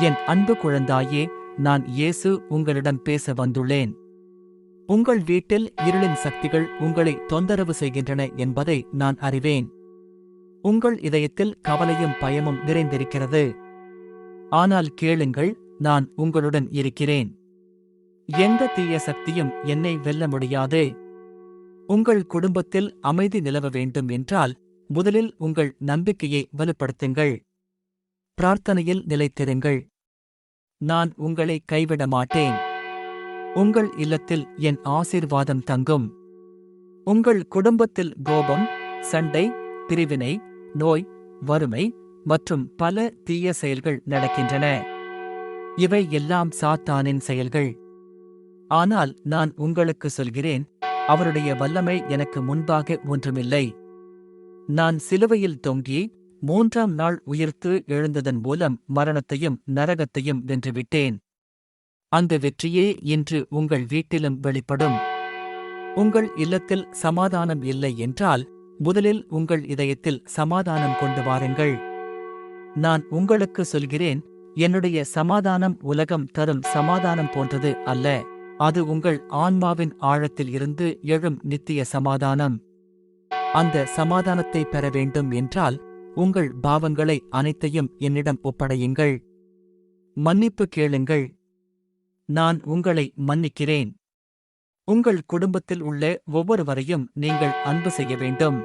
என் அன்பு குழந்தாயே நான் இயேசு உங்களிடம் பேச வந்துள்ளேன். உங்கள் வீட்டில் இருளின் சக்திகள் உங்களை தொந்தரவு செய்கின்றன என்பதை நான் அறிவேன். உங்கள் இதயத்தில் கவலையும் பயமும் நிறைந்திருக்கிறது. ஆனால் கேளுங்கள் நான் உங்களுடன் இருக்கிறேன். எந்த தீய சக்தியும் என்னை வெல்ல முடியாது. உங்கள் குடும்பத்தில் அமைதி நிலவ வேண்டும் என்றால் முதலில் உங்கள் நம்பிக்கையை வலுப்படுத்துங்கள். பிரார்த்தனையில் நிலைத்திருங்கள். நான் உங்களை கைவிட மாட்டேன் உங்கள் இல்லத்தில் என் ஆசீர்வாதம் தங்கும். உங்கள் குடும்பத்தில் கோபம் சண்டை பிரிவினை நோய் வறுமை மற்றும் பல தீய செயல்கள் நடக்கின்றன. இவை எல்லாம் சாத்தானின் செயல்கள். ஆனால் நான் உங்களுக்கு சொல்கிறேன் அவருடைய வல்லமை எனக்கு முன்பாக ஒன்றுமில்லை. நான் சிலுவையில் தொங்கி மூன்றாம் நாள் உயிர்த்து எழுந்ததன் மூலம் மரணத்தையும் நரகத்தையும் வென்றுவிட்டேன். அந்த வெற்றியே இன்று உங்கள் வீட்டிலும் வெளிப்படும். உங்கள் இல்லத்தில் சமாதானம் இல்லை என்றால் முதலில் உங்கள் இதயத்தில் சமாதானம் கொண்டு வாருங்கள். நான் உங்களுக்கு சொல்கிறேன் என்னுடைய சமாதானம் உலகம் தரும் சமாதானம் போன்றது அல்ல. அது உங்கள் ஆன்மாவின் ஆழத்தில் இருந்து எழும் நித்திய சமாதானம். அந்த சமாதானத்தை பெற வேண்டும் என்றால் உங்கள் பாவங்களை அனைத்தையும் என்னிடம் ஒப்படையுங்கள். மன்னிப்பு கேளுங்கள். நான் உங்களை மன்னிக்கிறேன். உங்கள் குடும்பத்தில் உள்ள ஒவ்வொருவரையும் நீங்கள் அன்பு செய்ய வேண்டும்.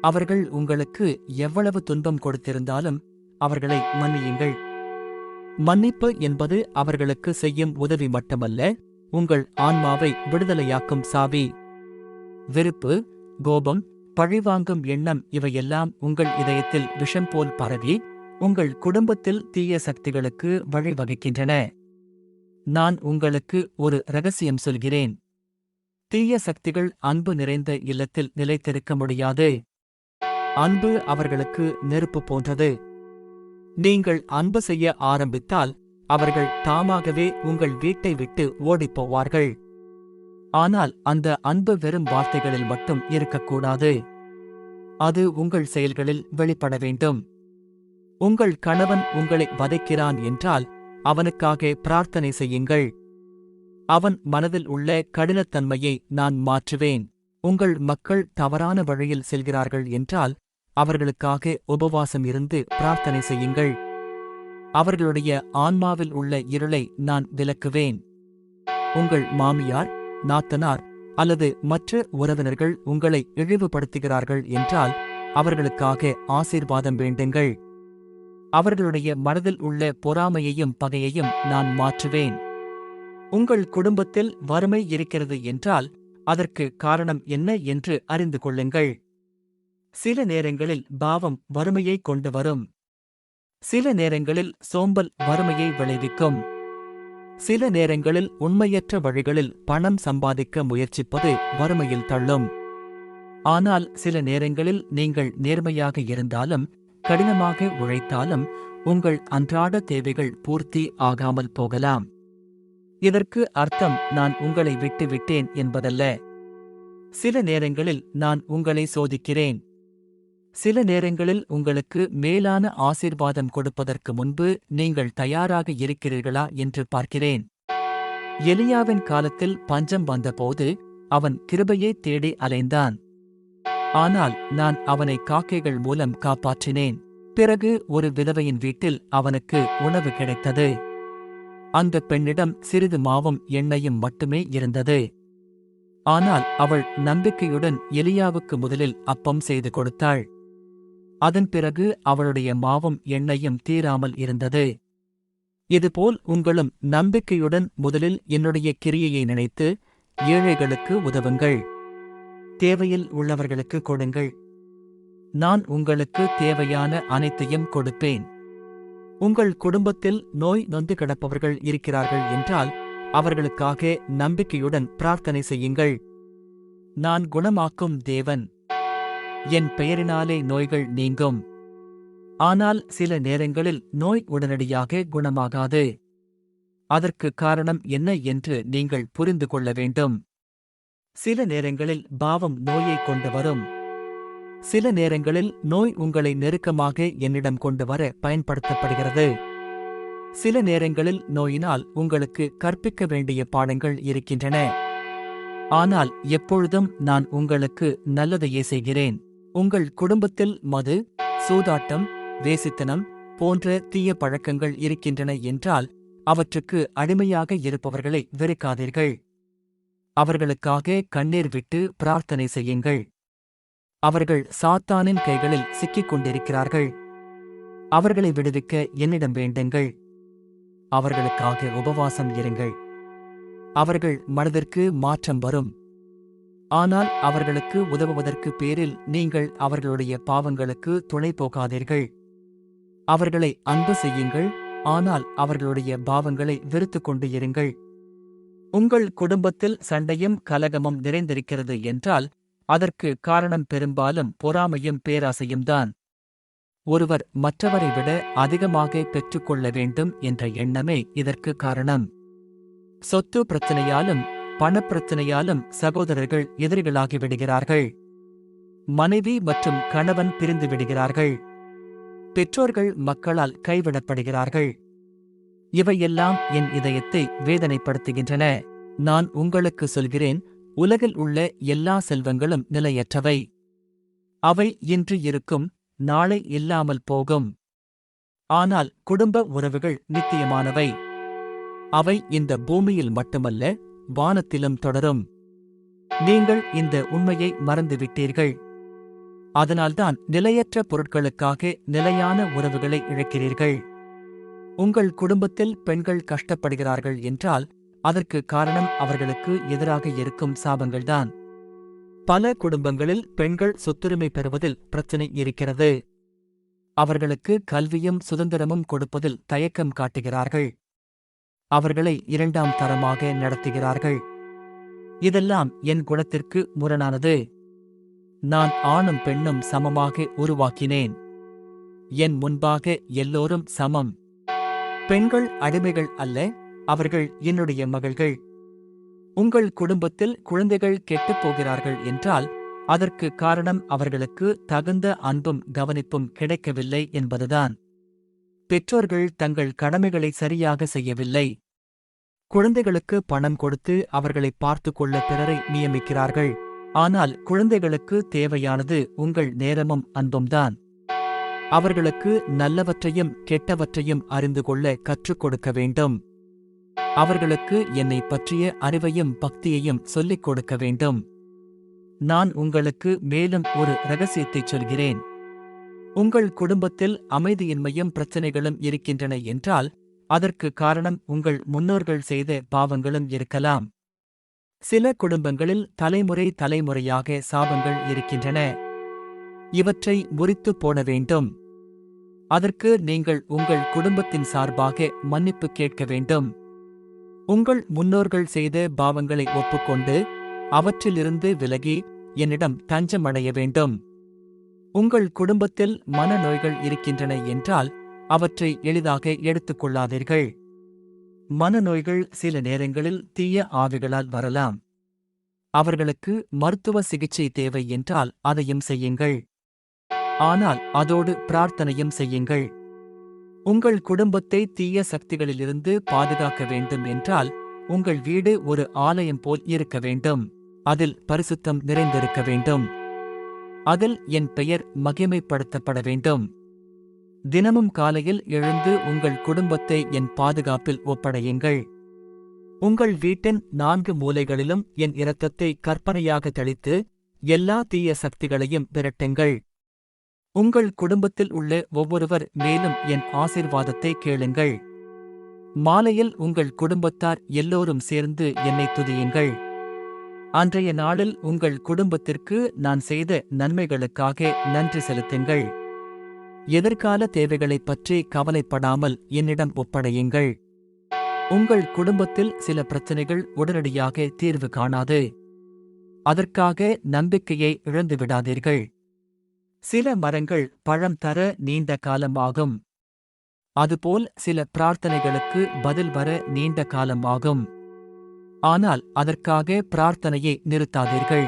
அவர்கள் உங்களுக்கு எவ்வளவு துன்பம் கொடுத்திருந்தாலும் அவர்களை மன்னியுங்கள். மன்னிப்பு என்பது அவர்களுக்கு செய்யும் உதவி மட்டுமல்ல உங்கள் ஆன்மாவை விடுதலையாக்கும் சாவி. வெறுப்பு கோபம் பழிவாங்கும் எண்ணம் இவையெல்லாம் உங்கள் இதயத்தில் விஷம் போல் பரவி உங்கள் குடும்பத்தில் தீய சக்திகளுக்கு வழிவகுக்கின்றன. நான் உங்களுக்கு ஒரு ரகசியம் சொல்கிறேன். தீய சக்திகள் அன்பு நிறைந்த இல்லத்தில் நிலைத்திருக்க முடியாது. அன்பு அவர்களுக்கு நெருப்பு போன்றது. நீங்கள் அன்பு செய்ய ஆரம்பித்தால் அவர்கள் தாமாகவே உங்கள் வீட்டை விட்டு ஓடிப்போவார்கள் ஆனால் அந்த அன்பு வெறும் வார்த்தைகளில் மட்டும் இருக்கக்கூடாது. அது உங்கள் செயல்களில் வெளிப்பட வேண்டும். உங்கள் கணவன் உங்களை வதைக்கிறான் என்றால் அவனுக்காக பிரார்த்தனை செய்யுங்கள். அவன் மனதில் உள்ள கடினத்தன்மையை நான் மாற்றுவேன். உங்கள் மக்கள் தவறான வழியில் செல்கிறார்கள் என்றால் அவர்களுக்காக உபவாசம் இருந்து பிரார்த்தனை செய்யுங்கள். அவர்களுடைய ஆன்மாவில் உள்ள இருளை நான் விலக்குவேன் உங்கள் மாமியார் நாத்தனார் அல்லது மற்ற உறவினர்கள் உங்களை இழிவுபடுத்துகிறார்கள் என்றால் அவர்களுக்காக ஆசீர்வாதம் வேண்டுங்கள். அவர்களுடைய மனதில் உள்ள பொறாமையையும் பகையையும் நான் மாற்றுவேன். உங்கள் குடும்பத்தில் வறுமை இருக்கிறது என்றால் அதற்கு காரணம் என்ன என்று அறிந்து கொள்ளுங்கள். சில நேரங்களில் பாவம் வறுமையை கொண்டு வரும். சில நேரங்களில் சோம்பல் வறுமையை விளைவிக்கும். சில நேரங்களில் உண்மையற்ற வழிகளில் பணம் சம்பாதிக்க முயற்சிப்பது வறுமையில் தள்ளும். ஆனால் சில நேரங்களில் நீங்கள் நேர்மையாக இருந்தாலும் கடினமாக உழைத்தாலும் உங்கள் அன்றாட தேவைகள் பூர்த்தி ஆகாமல் போகலாம். இதற்கு அர்த்தம் நான் உங்களை விட்டுவிட்டேன் என்பதல்ல. சில நேரங்களில் நான் உங்களை சோதிக்கிறேன். சில நேரங்களில் உங்களுக்கு மேலான ஆசீர்வாதம் கொடுப்பதற்கு முன்பு நீங்கள் தயாராக இருக்கிறீர்களா என்று பார்க்கிறேன். எலியாவின் காலத்தில் பஞ்சம் வந்தபோது அவன் கிருபையை தேடி அலைந்தான். ஆனால் நான் அவனை காக்கைகள் மூலம் காப்பாற்றினேன். பிறகு ஒரு விதவையின் வீட்டில் அவனுக்கு உணவு கிடைத்தது. அந்த பெண்ணிடம் சிறிது மாவும் எண்ணெயும் மட்டுமே இருந்தது. ஆனால் அவள் நம்பிக்கையுடன் எலியாவுக்கு முதலில் அப்பம் செய்து கொடுத்தாள். அதன் பிறகு அவளுடைய மாவும் எண்ணெயும் தீராமல் இருந்தது. இதுபோல் உங்களும் நம்பிக்கையுடன் முதலில் என்னுடைய கிரியையை நினைத்து ஏழைகளுக்கு உதவுங்கள். தேவையில் உள்ளவர்களுக்கு கொடுங்கள். நான் உங்களுக்கு தேவையான அனைத்தையும் கொடுப்பேன். உங்கள் குடும்பத்தில் நோய் நொந்து கிடப்பவர்கள் இருக்கிறார்கள் என்றால் அவர்களுக்காக நம்பிக்கையுடன் பிரார்த்தனை செய்யுங்கள். நான் குணமாக்கும் தேவன். என் பெயரினாலே நோய்கள் நீங்கும். ஆனால் சில நேரங்களில் நோய் உடனடியாக குணமாகாது. அதற்கு காரணம் என்ன என்று நீங்கள் புரிந்து கொள்ள வேண்டும். சில நேரங்களில் பாவம் நோயை கொண்டு வரும். சில நேரங்களில் நோய் உங்களை நெருக்கமாக என்னிடம் கொண்டு வர பயன்படுத்தப்படுகிறது. சில நேரங்களில் நோயினால் உங்களுக்கு கற்பிக்க வேண்டிய பாடங்கள் இருக்கின்றன. ஆனால் எப்பொழுதும் நான் உங்களுக்கு நல்லதையே செய்கிறேன். உங்கள் குடும்பத்தில் மது சூதாட்டம் வேசித்தனம் போன்ற தீய பழக்கங்கள் இருக்கின்றன என்றால் அவற்றுக்கு அடிமையாக இருப்பவர்களை வெறுக்காதீர்கள். அவர்களுக்காக கண்ணீர் விட்டு பிரார்த்தனை செய்யுங்கள். அவர்கள் சாத்தானின் கைகளில் சிக்கிக் கொண்டிருக்கிறார்கள். அவர்களை விடுவிக்க என்னிடம் வேண்டுங்கள். அவர்களுக்காக உபவாசம் இருங்கள். அவர்கள் மனதிற்கு மாற்றம் வரும். ஆனால் அவர்களுக்கு உதவுவதற்கு பேரில் நீங்கள் அவர்களுடைய பாவங்களுக்கு துணை போகாதீர்கள். அவர்களை அன்பு செய்யுங்கள் ஆனால் அவர்களுடைய பாவங்களை வெறுத்துக் கொண்டு இருங்கள். உங்கள் குடும்பத்தில் சண்டையும் கலகமும் நிறைந்திருக்கிறது என்றால் அதற்கு காரணம் பெரும்பாலும் பொறாமையும் பேராசையும் தான். ஒருவர் மற்றவரை விட அதிகமாக பெற்றுக்கொள்ள வேண்டும் என்ற எண்ணமே இதற்கு காரணம். சொத்து பிரச்சனையாலும் பணப்பிரச்சனையாலும் சகோதரர்கள் எதிரிகளாகி விடுகிறார்கள். மனைவி மற்றும் கணவன் பிரிந்து விடுகிறார்கள். பெற்றோர்கள் மக்களால் கைவிடப்படுகிறார்கள். இவையெல்லாம் என் இதயத்தை வேதனைப்படுத்துகின்றன. நான் உங்களுக்கு சொல்கிறேன் உலகில் உள்ள எல்லா செல்வங்களும் நிலையற்றவை. அவை இன்று இருக்கும் நாளை இல்லாமல் போகும். ஆனால் குடும்ப உறவுகள் நித்தியமானவை. அவை இந்த பூமியில் மட்டுமல்ல வானத்திலும் தொடரும். நீங்கள் இந்த உண்மையை மறந்துவிட்டீர்கள். அதனால்தான் நிலையற்ற பொருட்களுக்காக நிலையான உறவுகளை இழக்கிறீர்கள். உங்கள் குடும்பத்தில் பெண்கள் கஷ்டப்படுகிறார்கள் என்றால் அதற்கு காரணம் அவர்களுக்கு எதிராக இருக்கும் சாபங்கள்தான். பல குடும்பங்களில் பெண்கள் சொத்துரிமை பெறுவதில் பிரச்சனை இருக்கிறது. அவர்களுக்கு கல்வியும் சுதந்திரமும் கொடுப்பதில் தயக்கம் காட்டுகிறார்கள். அவர்களை இரண்டாம் தரமாக நடத்துகிறார்கள். இதெல்லாம் என் குணத்திற்கு முரணானது. நான் ஆணும் பெண்ணும் சமமாக உருவாக்கினேன். என் முன்பாக எல்லோரும் சமம். பெண்கள் அடிமைகள் அல்ல அவர்கள் என்னுடைய மகள்கள். உங்கள் குடும்பத்தில் குழந்தைகள் கெட்டுப் போகிறார்கள் என்றால் அதற்கு காரணம் அவர்களுக்கு தகுந்த அன்பும் கவனிப்பும் கிடைக்கவில்லை என்பதுதான். பெற்றோர்கள் தங்கள் கடமைகளை சரியாக செய்யவில்லை. குழந்தைகளுக்கு பணம் கொடுத்து அவர்களை பார்த்து கொள்ள பிறரை நியமிக்கிறார்கள். ஆனால் குழந்தைகளுக்கு தேவையானது உங்கள் நேரமும் அன்பும்தான். அவர்களுக்கு நல்லவற்றையும் கெட்டவற்றையும் அறிந்து கொள்ள கற்றுக் கொடுக்க வேண்டும். அவர்களுக்கு என்னை பற்றிய அறிவையும் பக்தியையும் சொல்லிக் கொடுக்க வேண்டும். நான் உங்களுக்கு மேலும் ஒரு ரகசியத்தைச் சொல்கிறேன். உங்கள் குடும்பத்தில் அமைதியின்மையும் பிரச்சனைகளும் இருக்கின்றன என்றால் அதற்கு காரணம் உங்கள் முன்னோர்கள் செய்த பாவங்களும் இருக்கலாம். சில குடும்பங்களில் தலைமுறை தலைமுறையாக சாபங்கள் இருக்கின்றன. இவற்றை முறித்துப் போட வேண்டும். அதற்கு நீங்கள் உங்கள் குடும்பத்தின் சார்பாக மன்னிப்பு கேட்க வேண்டும். உங்கள் முன்னோர்கள் செய்த பாவங்களை ஒப்புக்கொண்டு அவற்றிலிருந்து விலகி என்னிடம் தஞ்சமடைய வேண்டும். உங்கள் குடும்பத்தில் மனநோய்கள் இருக்கின்றன என்றால் அவற்றை எளிதாக எடுத்துக் கொள்ளாதீர்கள் மனநோய்கள் சில நேரங்களில் தீய ஆவிகளால் வரலாம். அவர்களுக்கு மருத்துவ சிகிச்சை தேவை என்றால் அதையும் செய்யுங்கள். ஆனால் அதோடு பிரார்த்தனையும் செய்யுங்கள். உங்கள் குடும்பத்தை தீய சக்திகளிலிருந்து பாதுகாக்க வேண்டும் என்றால் உங்கள் வீடு ஒரு ஆலயம் போல் இருக்க வேண்டும். அதில் பரிசுத்தம் நிறைந்திருக்க வேண்டும். அதில் என் பெயர் மகிமைப்படுத்தப்பட வேண்டும். தினமும் காலையில் எழுந்து உங்கள் குடும்பத்தை என் பாதுகாப்பில் ஒப்படையுங்கள். உங்கள் வீட்டின் நான்கு மூலைகளிலும் என் இரத்தத்தை கற்பனையாக தெளித்து எல்லா தீய சக்திகளையும் விரட்டுங்கள். உங்கள் குடும்பத்தில் உள்ள ஒவ்வொருவர் மேலும் என் ஆசிர்வாதத்தை கேளுங்கள். மாலையில் உங்கள் குடும்பத்தார் எல்லோரும் சேர்ந்து என்னை துதியுங்கள். அன்றைய நாளில் உங்கள் குடும்பத்திற்கு நான் செய்த நன்மைகளுக்காக நன்றி செலுத்துங்கள். எதிர்கால தேவைகளைப் பற்றி கவலைப்படாமல் என்னிடம் ஒப்படையுங்கள். உங்கள் குடும்பத்தில் சில பிரச்சனைகள் உடனடியாக தீர்வு காணாது. அதற்காக நம்பிக்கையை இழந்து விடாதீர்கள். சில மரங்கள் பழம் தர நீண்ட காலமாகும். அதுபோல் சில பிரார்த்தனைகளுக்கு பதில் வர நீண்ட காலம் ஆகும் ஆனால் அதற்காக பிரார்த்தனையை நிறுத்தாதீர்கள்.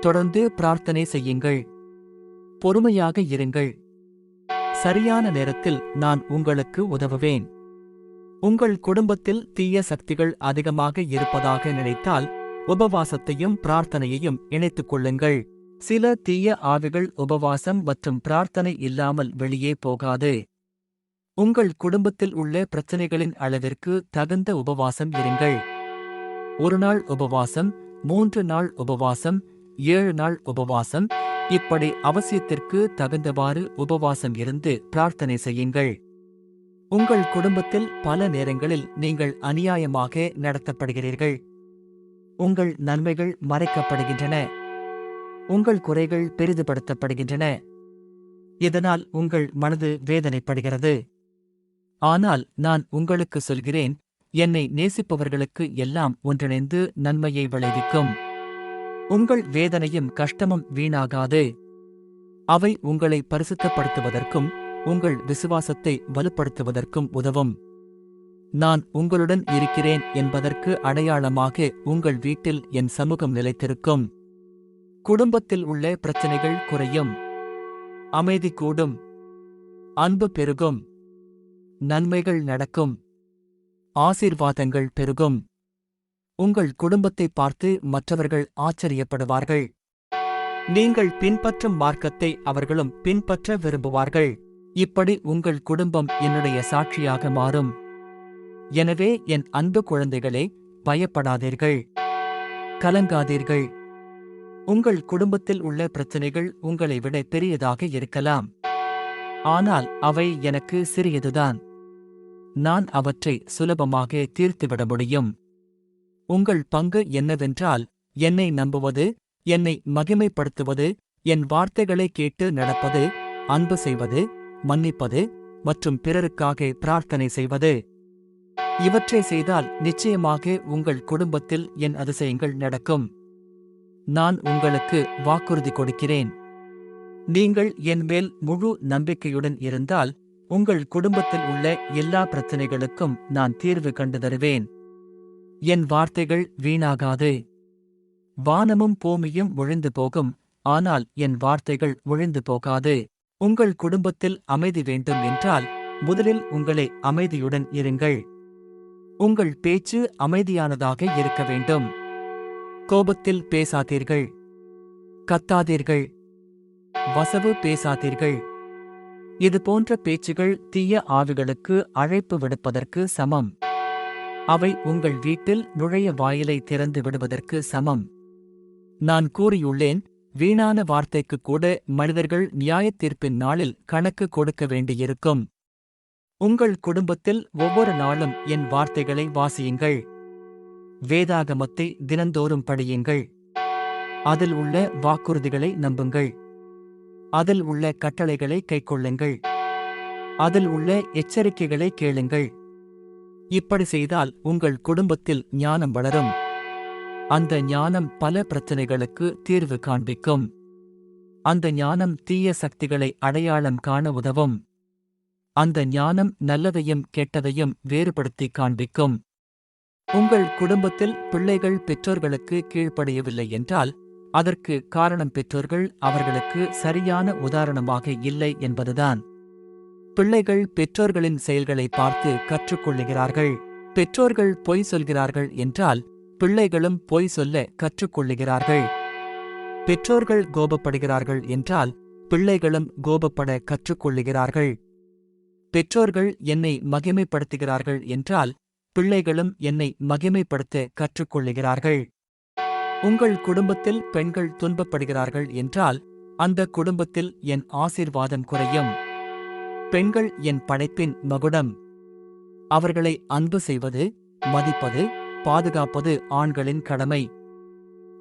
தொடர்ந்து பிரார்த்தனை செய்யுங்கள். பொறுமையாக இருங்கள். சரியான நேரத்தில் நான் உங்களுக்கு உதவுவேன். உங்கள் குடும்பத்தில் தீய சக்திகள் அதிகமாக இருப்பதாக நினைத்தால் உபவாசத்தையும் பிரார்த்தனையையும் இணைத்துக் கொள்ளுங்கள். சில தீய ஆவிகள் உபவாசம் மற்றும் பிரார்த்தனை இல்லாமல் வெளியே போகாது. உங்கள் குடும்பத்தில் உள்ள பிரச்சனைகளின் அளவிற்கு தகுந்த உபவாசம் இருங்கள். ஒரு நாள் உபவாசம் மூன்று நாள் உபவாசம் ஏழு நாள் உபவாசம். இப்படி அவசியத்திற்கு தகுந்தவாறு உபவாசம் இருந்து பிரார்த்தனை செய்யுங்கள். உங்கள் குடும்பத்தில் பல நேரங்களில் நீங்கள் அநியாயமாக நடத்தப்படுகிறீர்கள். உங்கள் நன்மைகள் மறைக்கப்படுகின்றன. உங்கள் குறைகள் பெரிதுபடுத்தப்படுகின்றன. இதனால் உங்கள் மனது வேதனைப்படுகிறது. ஆனால் நான் உங்களுக்கு சொல்கிறேன் என்னை நேசிப்பவர்களுக்கு எல்லாம் ஒன்றிணைந்து நன்மையை விளைவிக்கும். உங்கள் வேதனையும் கஷ்டமும் வீணாகாது. அவை உங்களை பரிசுத்தப்படுத்துவதற்கும் உங்கள் விசுவாசத்தை வலுப்படுத்துவதற்கும் உதவும். நான் உங்களுடன் இருக்கிறேன் என்பதற்கு அடையாளமாக உங்கள் வீட்டில் என் சமூகம் நிலைத்திருக்கும். குடும்பத்தில் உள்ள பிரச்சனைகள் குறையும். அமைதி கூடும். அன்பு பெருகும். நன்மைகள் நடக்கும். ஆசீர்வாதங்கள் பெருகும். உங்கள் குடும்பத்தை பார்த்து மற்றவர்கள் ஆச்சரியப்படுவார்கள். நீங்கள் பின்பற்றும் மார்க்கத்தை அவர்களும் பின்பற்ற விரும்புவார்கள். இப்படி உங்கள் குடும்பம் என்னுடைய சாட்சியாக மாறும். எனவே என் அன்பு குழந்தைகளே பயப்படாதீர்கள். கலங்காதீர்கள். உங்கள் குடும்பத்தில் உள்ள பிரச்சனைகள் உங்களை விட பெரியதாக இருக்கலாம். ஆனால் அவை எனக்கு சிறியதுதான். நான் அவற்றை சுலபமாக தீர்த்துவிட முடியும். உங்கள் பங்கு என்னவென்றால் என்னை நம்புவது என்னை மகிமைப்படுத்துவது என் வார்த்தைகளை கேட்டு நடப்பது அன்பு செய்வது மன்னிப்பது மற்றும் பிறருக்காக பிரார்த்தனை செய்வது. இவற்றை செய்தால் நிச்சயமாக உங்கள் குடும்பத்தில் என் அதிசயங்கள் நடக்கும். நான் உங்களுக்கு வாக்குறுதி கொடுக்கிறேன். நீங்கள் என் மேல் முழு நம்பிக்கையுடன் இருந்தால் உங்கள் குடும்பத்தில் உள்ள எல்லா பிரச்சனைகளுக்கும் நான் தீர்வு கண்டு தருவேன். என் வார்த்தைகள் வீணாகாது. வானமும் பூமியும் ஒழிந்து போகும் ஆனால் என் வார்த்தைகள் ஒழிந்து போகாது. உங்கள் குடும்பத்தில் அமைதி வேண்டும் என்றால் முதலில் உங்களை அமைதியுடன் இருங்கள். உங்கள் பேச்சு அமைதியானதாக இருக்க வேண்டும். கோபத்தில் பேசாதீர்கள். கத்தாதீர்கள். வசவு பேசாதீர்கள். இது போன்ற பேச்சுகள் தீய ஆவிகளுக்கு அழைப்பு விடுப்பதற்கு சமம். அவை உங்கள் வீட்டில் நுழைய வாயிலை திறந்து விடுவதற்கு சமம். நான் கூறியுள்ளேன் வீணான வார்த்தைக்கு கூட மனிதர்கள் நியாயத்தீர்ப்பின் நாளில் கணக்கு கொடுக்க வேண்டியிருக்கும். உங்கள் குடும்பத்தில் ஒவ்வொரு நாளும் என் வார்த்தைகளை வாசியுங்கள். வேதாகமத்தை தினந்தோறும் படியுங்கள். அதில் உள்ள வாக்குறுதிகளை நம்புங்கள். அதில் உள்ள கட்டளைகளை கைக்கொள்ளுங்கள். அதில் உள்ள எச்சரிக்கைகளை கேளுங்கள். இப்படி செய்தால் உங்கள் குடும்பத்தில் ஞானம் வளரும். அந்த ஞானம் பல பிரச்சனைகளுக்கு தீர்வு காண்பிக்கும். அந்த ஞானம் தீய சக்திகளை அடையாளம் காண உதவும். அந்த ஞானம் நல்லதையும் கெட்டதையும் வேறுபடுத்தி காண்பிக்கும். உங்கள் குடும்பத்தில் பிள்ளைகள் பெற்றோர்களுக்கு கீழ்ப்படையவில்லை என்றால் அதற்கு காரணம் பெற்றோர்கள் அவர்களுக்கு சரியான உதாரணமாக இல்லை என்பதுதான். பிள்ளைகள் பெற்றோர்களின் செயல்களை பார்த்து கற்றுக்கொள்ளுகிறார்கள். பெற்றோர்கள் பொய் சொல்கிறார்கள் என்றால் பிள்ளைகளும் பொய் சொல்ல கற்றுக்கொள்ளுகிறார்கள். பெற்றோர்கள் கோபப்படுகிறார்கள் என்றால் பிள்ளைகளும் கோபப்பட கற்றுக்கொள்ளுகிறார்கள். பெற்றோர்கள் என்னை மகிமைப்படுத்துகிறார்கள் என்றால் பிள்ளைகளும் என்னை மகிமைப்படுத்த கற்றுக்கொள்ளுகிறார்கள். உங்கள் குடும்பத்தில் பெண்கள் துன்பப்படுகிறார்கள் என்றால் அந்த குடும்பத்தில் என் ஆசீர்வாதம் குறையும். பெண்கள் என் படைப்பின் மகுடம். அவர்களை அன்பு செய்வது மதிப்பது பாதுகாப்பது ஆண்களின் கடமை.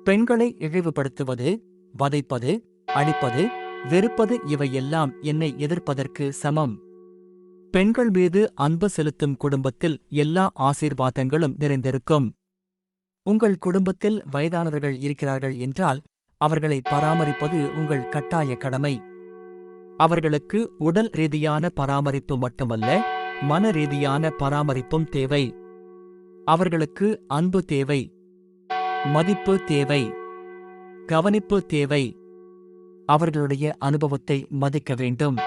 பெண்களை இழிவுபடுத்துவது வதைப்பது அழிப்பது வெறுப்பது இவையெல்லாம் என்னை எதிர்ப்பதற்கு சமம். பெண்கள் மீது அன்பு செலுத்தும் குடும்பத்தில் எல்லா ஆசீர்வாதங்களும் நிறைந்திருக்கும். உங்கள் குடும்பத்தில் வயதானவர்கள் இருக்கிறார்கள் என்றால் அவர்களை பராமரிப்பது உங்கள் கட்டாய கடமை. அவர்களுக்கு உடல் ரீதியான பராமரிப்பு மட்டுமல்ல மன ரீதியான பராமரிப்பும் தேவை. அவர்களுக்கு அன்பு தேவை. மதிப்பு தேவை. கவனிப்பு தேவை. அவர்களுடைய அனுபவத்தை மதிக்க வேண்டும்.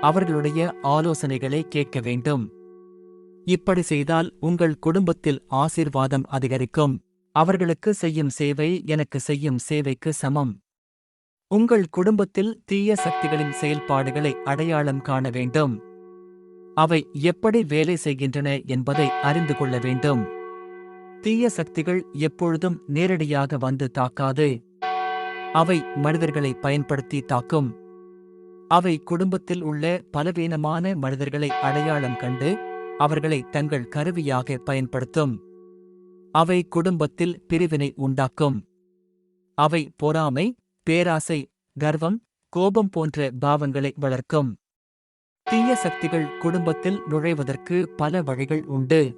அவர்களுடைய ஆலோசனைகளை கேட்க வேண்டும். இப்படி செய்தால் உங்கள் குடும்பத்தில் ஆசீர்வாதம் அதிகரிக்கும். அவர்களுக்கு செய்யும் சேவை எனக்கு செய்யும் சேவைக்கு சமம். உங்கள் குடும்பத்தில் தீய சக்திகளின் செயல்பாடுகளை அடையாளம் காண வேண்டும். அவை எப்படி வேலை செய்கின்றன என்பதை அறிந்து கொள்ள வேண்டும். தீய சக்திகள் எப்பொழுதும் நேரடியாக வந்து தாக்காது. அவை மனிதர்களை பயன்படுத்தி தாக்கும். அவை குடும்பத்தில் உள்ள பலவீனமான மனிதர்களை அடையாளம் கண்டு அவர்களை தங்கள் கருவியாக பயன்படுத்தும். அவை குடும்பத்தில் பிரிவினை உண்டாக்கும். அவை பொறாமை பேராசை கர்வம் கோபம் போன்ற பாவங்களை வளர்க்கும். தீய சக்திகள் குடும்பத்தில் நுழைவதற்கு பல வழிகள் உண்டு.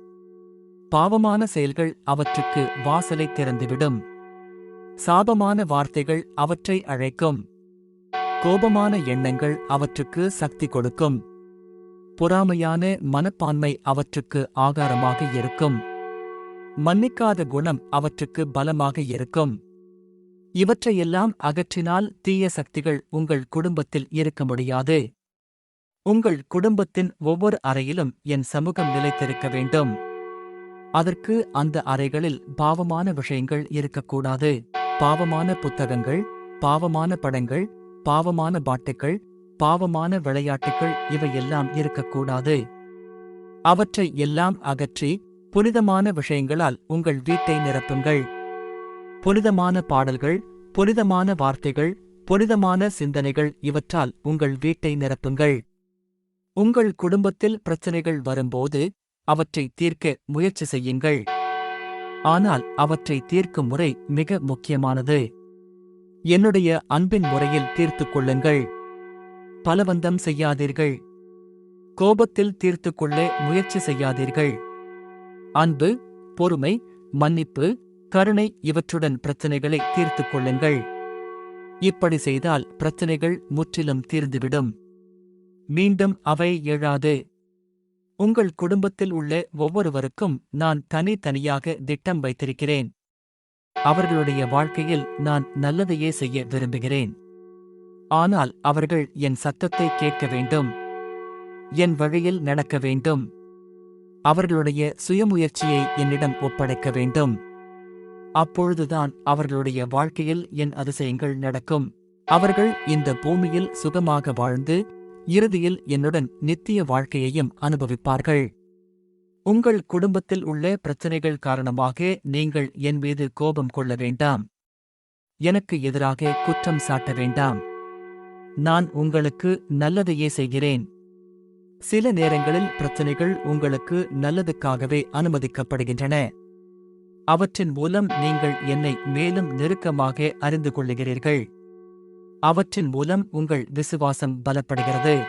பாவமான செயல்கள் அவற்றுக்கு வாசலை திறந்துவிடும். சாபமான வார்த்தைகள் அவற்றை அழைக்கும். கோபமான எண்ணங்கள் அவற்றுக்கு சக்தி கொடுக்கும். பொறாமையான மனப்பான்மை அவற்றுக்கு ஆகாரமாக இருக்கும். மன்னிக்காத குணம் அவற்றுக்கு பலமாக இருக்கும். இவற்றையெல்லாம் அகற்றினால் தீய சக்திகள் உங்கள் குடும்பத்தில் இருக்க முடியாது. உங்கள் குடும்பத்தின் ஒவ்வொரு அறையிலும் என் சமூகம் நிலைத்திருக்க வேண்டும். அதற்கு அந்த அறைகளில் பாவமான விஷயங்கள் இருக்கக்கூடாது. பாவமான புத்தகங்கள் பாவமான படங்கள் பாவமான பாட்டுகள் பாவமான விளையாட்டுகள் இவையெல்லாம் இருக்கக்கூடாது. அவற்றை எல்லாம் அகற்றி புனிதமான விஷயங்களால் உங்கள் வீட்டை நிரப்புங்கள். புனிதமான பாடல்கள் புனிதமான வார்த்தைகள் புனிதமான சிந்தனைகள் இவற்றால் உங்கள் வீட்டை நிரப்புங்கள். உங்கள் குடும்பத்தில் பிரச்சனைகள் வரும்போது அவற்றை தீர்க்க முயற்சி செய்யுங்கள். ஆனால் அவற்றை தீர்க்கும் முறை மிக முக்கியமானது. என்னுடைய அன்பின் முறையில் தீர்த்துக் கொள்ளுங்கள். பலவந்தம் செய்யாதீர்கள். கோபத்தில் தீர்த்து கொள்ள முயற்சி செய்யாதீர்கள். அன்பு பொறுமை மன்னிப்பு கருணை இவற்றுடன் பிரச்சனைகளை தீர்த்துக் கொள்ளுங்கள். இப்படி செய்தால் பிரச்சனைகள் முற்றிலும் தீர்ந்துவிடும். மீண்டும் அவை எழாது. உங்கள் குடும்பத்தில் உள்ள ஒவ்வொருவருக்கும் நான் தனித்தனியாக திட்டம் வைத்திருக்கிறேன். அவர்களுடைய வாழ்க்கையில் நான் நல்லதையே செய்ய விரும்புகிறேன். ஆனால் அவர்கள் என் சத்தத்தை கேட்க வேண்டும். என் வழியில் நடக்க வேண்டும். அவர்களுடைய சுயமுயற்சியை என்னிடம் ஒப்படைக்க வேண்டும். அப்பொழுதுதான் அவர்களுடைய வாழ்க்கையில் என் அதிசயங்கள் நடக்கும். அவர்கள் இந்த பூமியில் சுகமாக வாழ்ந்து இறுதியில் என்னுடன் நித்திய வாழ்க்கையையும் அனுபவிப்பார்கள். உங்கள் குடும்பத்தில் உள்ள பிரச்சனைகள் காரணமாக நீங்கள் என் மீது கோபம் கொள்ள வேண்டாம். எனக்கு எதிராக குற்றம் சாட்ட வேண்டாம். நான் உங்களுக்கு நல்லதையே செய்கிறேன். சில நேரங்களில் பிரச்சனைகள் உங்களுக்கு நல்லதுக்காகவே அனுமதிக்கப்படுகின்றன. அவற்றின் மூலம் நீங்கள் என்னை மேலும் நெருக்கமாக அறிந்து கொள்ளுகிறீர்கள். அவற்றின் மூலம் உங்கள் விசுவாசம் பலப்படுகிறது.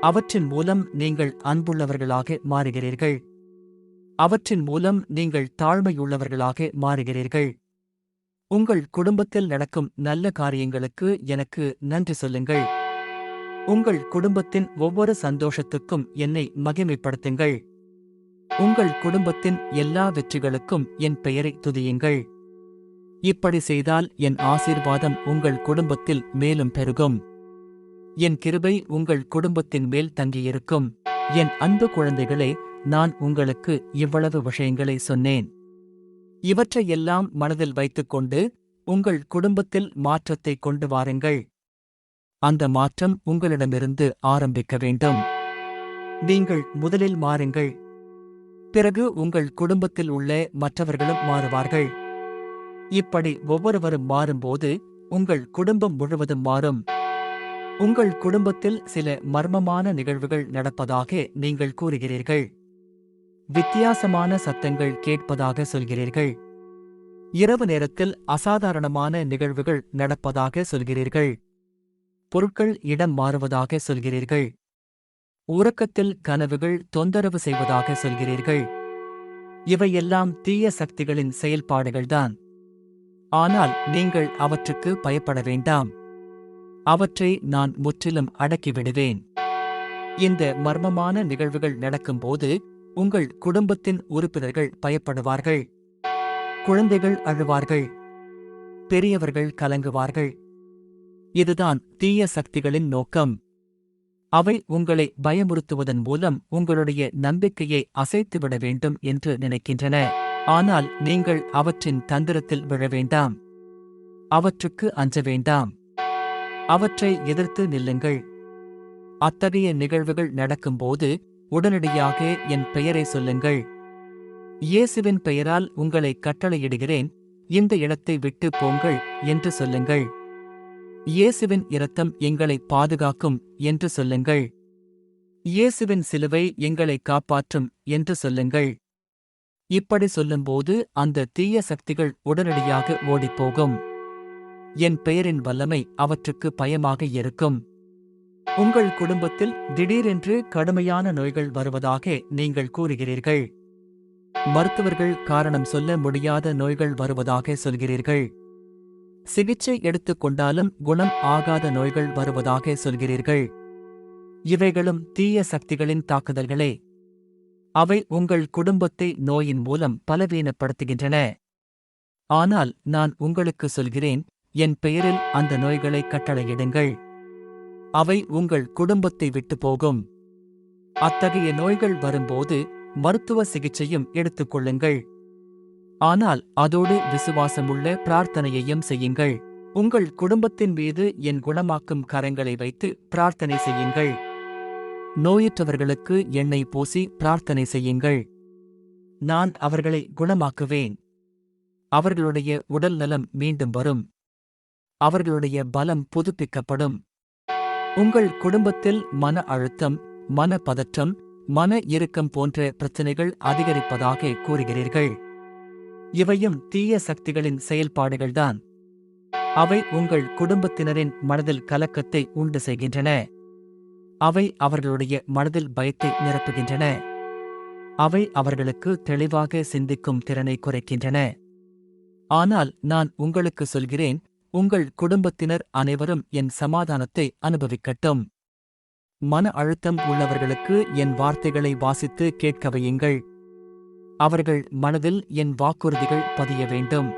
அவற்றின் மூலம் நீங்கள் அன்புள்ளவர்களாக மாறுகிறீர்கள். அவற்றின் மூலம் நீங்கள் தாழ்மையுள்ளவர்களாக மாறுகிறீர்கள். உங்கள் குடும்பத்தில் நடக்கும் நல்ல காரியங்களுக்கு எனக்கு நன்றி சொல்லுங்கள். உங்கள் குடும்பத்தின் ஒவ்வொரு சந்தோஷத்துக்கும் என்னை மகிமைப்படுத்துங்கள். உங்கள் குடும்பத்தின் எல்லா வெற்றிகளுக்கும் என் பெயரை துதியுங்கள். இப்படி செய்தால் என் ஆசீர்வாதம் உங்கள் குடும்பத்தில் மேலும் பெருகும். என் கிருபை உங்கள் குடும்பத்தின் மேல் தங்கியிருக்கும். என் அன்பு குழந்தைகளே நான் உங்களுக்கு இவ்வளவு விஷயங்களை சொன்னேன். இவற்றையெல்லாம் மனதில் வைத்துக்கொண்டு உங்கள் குடும்பத்தில் மாற்றத்தை கொண்டு வாருங்கள். அந்த மாற்றம் உங்களிடமிருந்து ஆரம்பிக்க வேண்டும். நீங்கள் முதலில் மாறுங்கள். பிறகு உங்கள் குடும்பத்தில் உள்ள மற்றவர்களும் மாறுவார்கள். இப்படி ஒவ்வொருவரும் மாறும்போது உங்கள் குடும்பம் முழுவதும் மாறும். உங்கள் குடும்பத்தில் சில மர்மமான நிகழ்வுகள் நடப்பதாக நீங்கள் கூறுகிறீர்கள். வித்தியாசமான சத்தங்கள் கேட்பதாக சொல்கிறீர்கள். இரவு நேரத்தில் அசாதாரணமான நிகழ்வுகள் நடப்பதாக சொல்கிறீர்கள். பொருட்கள் இடம் மாறுவதாக சொல்கிறீர்கள். உறக்கத்தில் கனவுகள் தொந்தரவு செய்வதாக சொல்கிறீர்கள். இவையெல்லாம் தீய சக்திகளின் செயல்பாடுகள்தான். ஆனால் நீங்கள் அவற்றுக்கு பயப்பட வேண்டாம். அவற்றை நான் முற்றிலும் அடக்கிவிடுவேன். இந்த மர்மமான நிகழ்வுகள் நடக்கும்போது உங்கள் குடும்பத்தின் உறுப்பினர்கள் பயப்படுவார்கள். குழந்தைகள் அழுவார்கள். பெரியவர்கள் கலங்குவார்கள். இதுதான் தீய சக்திகளின் நோக்கம். அவை உங்களை பயமுறுத்துவதன் மூலம் உங்களுடைய நம்பிக்கையை அசைத்துவிட வேண்டும் என்று நினைக்கின்றன. ஆனால் நீங்கள் அவற்றின் தந்திரத்தில் விழ வேண்டாம். அவற்றுக்கு அஞ்ச வேண்டாம். அவற்றை எதிர்த்து நில்லுங்கள். அத்தகைய நிகழ்வுகள் நடக்கும்போது உடனடியாக என் பெயரை சொல்லுங்கள். இயேசுவின் பெயரால் உங்களை கட்டளையிடுகிறேன். இந்த இடத்தை விட்டு போங்கள் என்று சொல்லுங்கள். இயேசுவின் இரத்தம் எங்களை பாதுகாக்கும் என்று சொல்லுங்கள். இயேசுவின் சிலுவை எங்களை காப்பாற்றும் என்று சொல்லுங்கள். இப்படி சொல்லும்போது அந்த தீய சக்திகள் உடனடியாக ஓடிப்போகும். என் பெயரின் வல்லமை அவற்றுக்கு பயமாக இருக்கும். உங்கள் குடும்பத்தில் திடீரென்று கடுமையான நோய்கள் வருவதாக நீங்கள் கூறுகிறீர்கள். மருத்துவர்கள் காரணம் சொல்ல முடியாத நோய்கள் வருவதாக சொல்கிறீர்கள். சிகிச்சை எடுத்துக் கொண்டாலும் குணம் ஆகாத நோய்கள் வருவதாக சொல்கிறீர்கள். இவைகளும் தீய சக்திகளின் தாக்குதல்களே. அவை உங்கள் குடும்பத்தை நோயின் மூலம் பலவீனப்படுத்துகின்றன. ஆனால் நான் உங்களுக்கு சொல்கிறேன் என் பெயரில் அந்த நோய்களை கட்டளையிடுங்கள். அவை உங்கள் குடும்பத்தை விட்டு போகும். அத்தகைய நோய்கள் வரும்போது மருத்துவ சிகிச்சையும் எடுத்துக்கொள்ளுங்கள் ஆனால் அதோடு விசுவாசமுள்ள பிரார்த்தனையையும் செய்யுங்கள். உங்கள் குடும்பத்தின் மீது என் குணமாக்கும் கரங்களை வைத்து பிரார்த்தனை செய்யுங்கள். நோயுற்றவர்களுக்கு எண்ணெய் பூசி பிரார்த்தனை செய்யுங்கள். நான் அவர்களை குணமாக்குவேன். அவர்களுடைய உடல் நலம் மீண்டும் வரும். அவர்களுடைய பலம் புதுப்பிக்கப்படும். உங்கள் குடும்பத்தில் மன அழுத்தம் மன பதற்றம் மன இறுக்கம் போன்ற பிரச்சனைகள் அதிகரிப்பதாக கூறுகிறீர்கள். இவையும் தீய சக்திகளின் செயல்பாடுகள்தான். அவை உங்கள் குடும்பத்தினரின் மனதில் கலக்கத்தை உண்டு செய்கின்றன. அவை அவர்களுடைய மனதில் பயத்தை நிரப்புகின்றன. அவை அவர்களுக்கு தெளிவாக சிந்திக்கும் திறனை குறைக்கின்றன. ஆனால் நான் உங்களுக்கு சொல்கிறேன் உங்கள் குடும்பத்தினர் அனைவரும் என் சமாதானத்தை அனுபவிக்கட்டும். மன அழுத்தம் உள்ளவர்களுக்கு என் வார்த்தைகளை வாசித்து கேட்க வையுங்கள் அவர்கள் மனதில் என் வாக்குறுதிகள் பதிய வேண்டும்.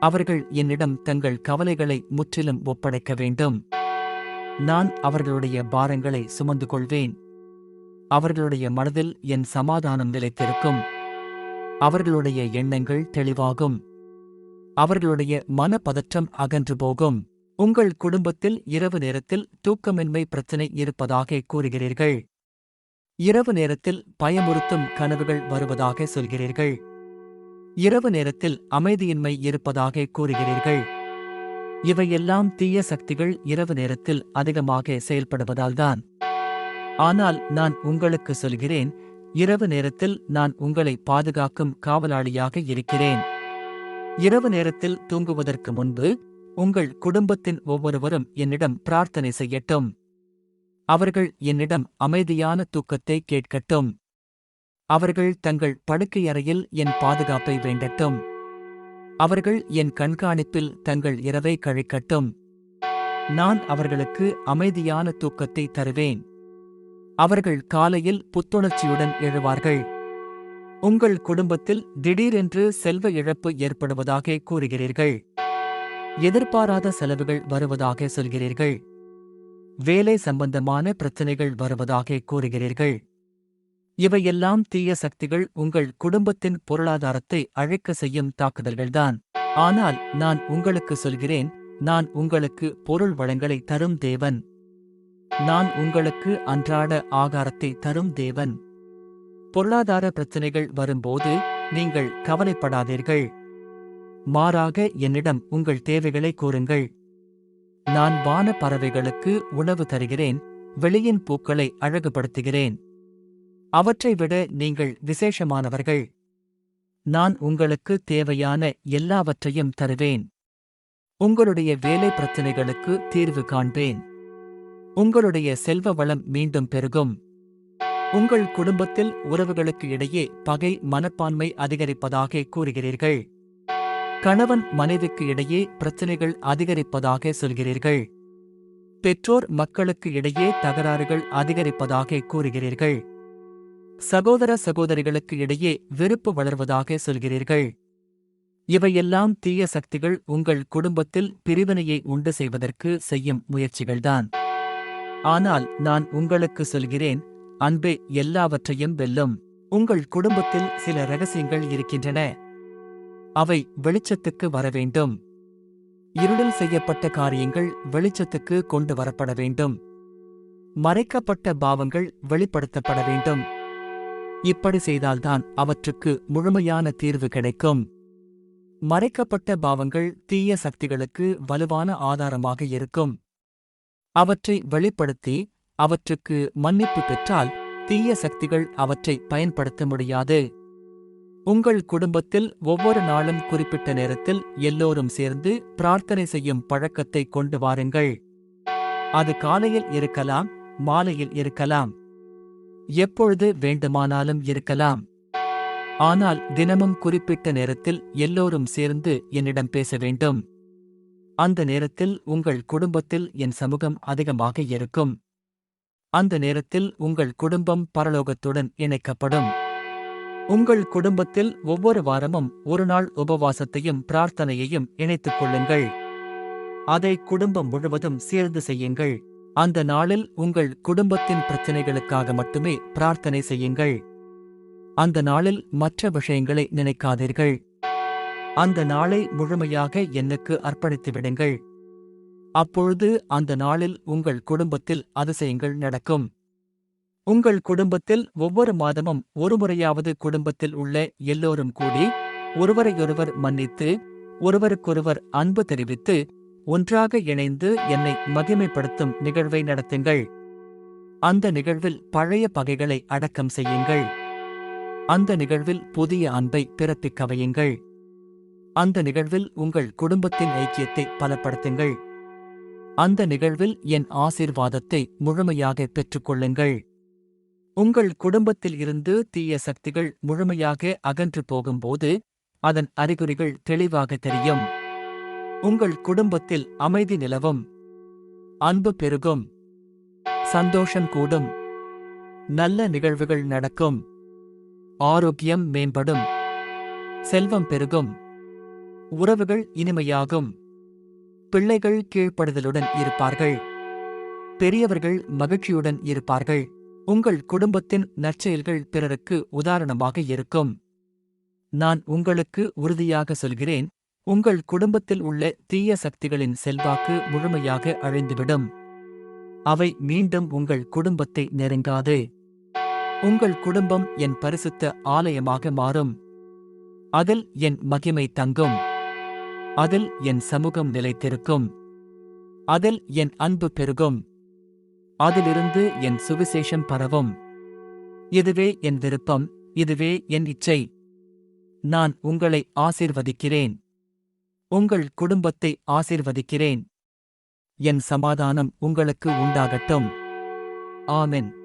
அவர்கள் என்னிடம் தங்கள் கவலைகளை முற்றிலும் ஒப்படைக்க வேண்டும். நான் அவர்களுடைய பாரங்களை சுமந்து கொள்வேன். அவர்களுடைய மனதில் என் சமாதானம் நிலைத்திருக்கும். அவர்களுடைய எண்ணங்கள் தெளிவாகும். அவர்களுடைய மனப்பதற்றம் அகன்று போகும். உங்கள் குடும்பத்தில் இரவு நேரத்தில் தூக்கமின்மை பிரச்சனை இருப்பதாக கூறுகிறீர்கள். இரவு நேரத்தில் பயமுறுத்தும் கனவுகள் வருவதாக சொல்கிறீர்கள். இரவு நேரத்தில் அமைதியின்மை இருப்பதாக கூறுகிறீர்கள். இவையெல்லாம் தீய சக்திகள் இரவு நேரத்தில் அதிகமாக செயல்படுவதால்தான். ஆனால் நான் உங்களுக்கு சொல்கிறேன் இரவு நேரத்தில் நான் உங்களை பாதுகாக்கும் காவலாளியாக இருக்கிறேன். இரவு நேரத்தில் தூங்குவதற்கு முன்பு உங்கள் குடும்பத்தின் ஒவ்வொருவரும் என்னிடம் பிரார்த்தனை செய்யட்டும். அவர்கள் என்னிடம் அமைதியான தூக்கத்தை கேட்கட்டும். அவர்கள் தங்கள் படுக்கையறையில் என் பாதுகாப்பை வேண்டட்டும். அவர்கள் என் கண்காணிப்பில் தங்கள் இரவை கழிக்கட்டும். நான் அவர்களுக்கு அமைதியான தூக்கத்தை தருவேன். அவர்கள் காலையில் புத்துணர்ச்சியுடன் எழுவார்கள். உங்கள் குடும்பத்தில் திடீரென்று செல்வ இழப்பு ஏற்படுவதாக கூறுகிறீர்கள். எதிர்பாராத செலவுகள் வருவதாக சொல்கிறீர்கள். வேலை சம்பந்தமான பிரச்சனைகள் வருவதாக கூறுகிறீர்கள். இவையெல்லாம் தீய சக்திகள் உங்கள் குடும்பத்தின் பொருளாதாரத்தை அழைக்க செய்யும் தாக்குதல்கள்தான். ஆனால் நான் உங்களுக்கு சொல்கிறேன் நான் உங்களுக்கு பொருள் வளங்களை தரும் தேவன். நான் உங்களுக்கு அன்றாட ஆகாரத்தை தரும் தேவன். பொருளாதார பிரச்சனைகள் வரும்போது நீங்கள் கவலைப்படாதீர்கள். மாறாக என்னிடம் உங்கள் தேவைகளை கூறுங்கள். நான் வான பறவைகளுக்கு உணவு தருகிறேன் வெளியின் பூக்களை அழகுபடுத்துகிறேன். அவற்றை விட நீங்கள் விசேஷமானவர்கள். நான் உங்களுக்கு தேவையான எல்லாவற்றையும் தருவேன். உங்களுடைய வேலை பிரச்சனைகளுக்கு தீர்வு காண்பேன். உங்களுடைய செல்வ வளம் மீண்டும் பெருகும். உங்கள் குடும்பத்தில் உறவுகளுக்கு இடையே பகை மனப்பான்மை அதிகரிப்பதாக கூறுகிறீர்கள். கணவன் மனைவிக்கு இடையே பிரச்சனைகள் அதிகரிப்பதாக சொல்கிறீர்கள். பெற்றோர் மக்களுக்கு இடையே தகராறுகள் அதிகரிப்பதாக கூறுகிறீர்கள். சகோதர சகோதரிகளுக்கு இடையே வெறுப்பு வளர்வதாக சொல்கிறீர்கள். இவையெல்லாம் தீய சக்திகள் உங்கள் குடும்பத்தில் பிரிவினையை உண்டு செய்வதற்கு செய்யும் முயற்சிகள்தான். ஆனால் நான் உங்களுக்கு சொல்கிறேன் அன்பே எல்லாவற்றையும் வெல்லும். உங்கள் குடும்பத்தில் சில ரகசியங்கள் இருக்கின்றன. அவை வெளிச்சத்துக்கு வர வேண்டும் இருளில் செய்யப்பட்ட காரியங்கள் வெளிச்சத்துக்கு கொண்டு வரப்பட வேண்டும். மறைக்கப்பட்ட பாவங்கள் வெளிப்படுத்தப்பட வேண்டும். இப்படி செய்தால்தான் அவற்றுக்கு முழுமையான தீர்வு கிடைக்கும். மறைக்கப்பட்ட பாவங்கள் தீய சக்திகளுக்கு வலுவான ஆதாரமாக இருக்கும். அவற்றை வெளிப்படுத்தி அவற்றுக்கு மன்னிப்பு பெற்றால் தீய சக்திகள் அவற்றை பயன்படுத்த முடியாது. உங்கள் குடும்பத்தில் ஒவ்வொரு நாளும் குறிப்பிட்ட நேரத்தில் எல்லோரும் சேர்ந்து பிரார்த்தனை செய்யும் பழக்கத்தை கொண்டு வாருங்கள். அது காலையில் இருக்கலாம் மாலையில் இருக்கலாம். எப்பொழுது வேண்டுமானாலும் இருக்கலாம். ஆனால் தினமும் குறிப்பிட்ட நேரத்தில் எல்லோரும் சேர்ந்து என்னிடம் பேச வேண்டும். அந்த நேரத்தில் உங்கள் குடும்பத்தில் என் சமூகம் அதிகமாக இருக்கும். அந்த நேரத்தில் உங்கள் குடும்பம் பரலோகத்துடன் இணைக்கப்படும். உங்கள் குடும்பத்தில் ஒவ்வொரு வாரமும் ஒரு நாள் உபவாசத்தையும் பிரார்த்தனையையும் இணைத்துக் கொள்ளுங்கள். அதை குடும்பம் முழுவதும் சேர்ந்து செய்யுங்கள். அந்த நாளில் உங்கள் குடும்பத்தின் பிரச்சனைகளுக்காக மட்டுமே பிரார்த்தனை செய்யுங்கள். அந்த நாளில் மற்ற விஷயங்களை நினைக்காதீர்கள். அந்த நாளை முழுமையாக எனக்கு அர்ப்பணித்து விடுங்கள். அப்பொழுது அந்த நாளில் உங்கள் குடும்பத்தில் அதிசயங்கள் நடக்கும். உங்கள் குடும்பத்தில் ஒவ்வொரு மாதமும் ஒருமுறையாவது குடும்பத்தில் உள்ள எல்லோரும் கூடி ஒருவரையொருவர் மன்னித்து ஒருவருக்கொருவர் அன்பு தெரிவித்து ஒன்றாக இணைந்து என்னை மகிமைப்படுத்தும் நிகழ்வை நடத்துங்கள். அந்த நிகழ்வில் பழைய பகைகளை அடக்கம் செய்யுங்கள். அந்த நிகழ்வில் புதிய அன்பை பிறப்பிக்க கவையுங்கள் அந்த நிகழ்வில் உங்கள் குடும்பத்தின் ஐக்கியத்தை பலப்படுத்துங்கள். அந்த நிகழ்வில் என் ஆசீர்வாதத்தை முழுமையாக பெற்றுக்கொள்ளுங்கள். உங்கள் குடும்பத்தில் இருந்து தீய சக்திகள் முழுமையாக அகன்று போகும்போது அதன் அறிகுறிகள் தெளிவாக தெரியும். உங்கள் குடும்பத்தில் அமைதி நிலவும். அன்பு பெருகும். சந்தோஷம் கூடும். நல்ல நிகழ்வுகள் நடக்கும். ஆரோக்கியம் மேம்படும். செல்வம் பெருகும். உறவுகள் இனிமையாகும். பிள்ளைகள் கீழ்ப்படுதலுடன் இருப்பார்கள். பெரியவர்கள் மகிழ்ச்சியுடன் இருப்பார்கள். உங்கள் குடும்பத்தின் நற்செயல்கள் பிறருக்கு உதாரணமாக இருக்கும். நான் உங்களுக்கு உறுதியாக சொல்கிறேன் உங்கள் குடும்பத்தில் உள்ள தீய சக்திகளின் செல்வாக்கு முழுமையாக அழிந்துவிடும். அவை மீண்டும் உங்கள் குடும்பத்தை நெருங்காது. உங்கள் குடும்பம் என் பரிசுத்த ஆலயமாக மாறும். அதில் என் மகிமை தங்கும். அதில் என் சமூகம் நிலைத்திருக்கும். அதில் என் அன்பு பெருகும். அதிலிருந்து என் சுவிசேஷம் பரவும். இதுவே என் விருப்பம் இதுவே என் இச்சை. நான் உங்களை ஆசிர்வதிக்கிறேன். உங்கள் குடும்பத்தை ஆசீர்வதிக்கிறேன். என் சமாதானம் உங்களுக்கு உண்டாகட்டும். ஆமென்.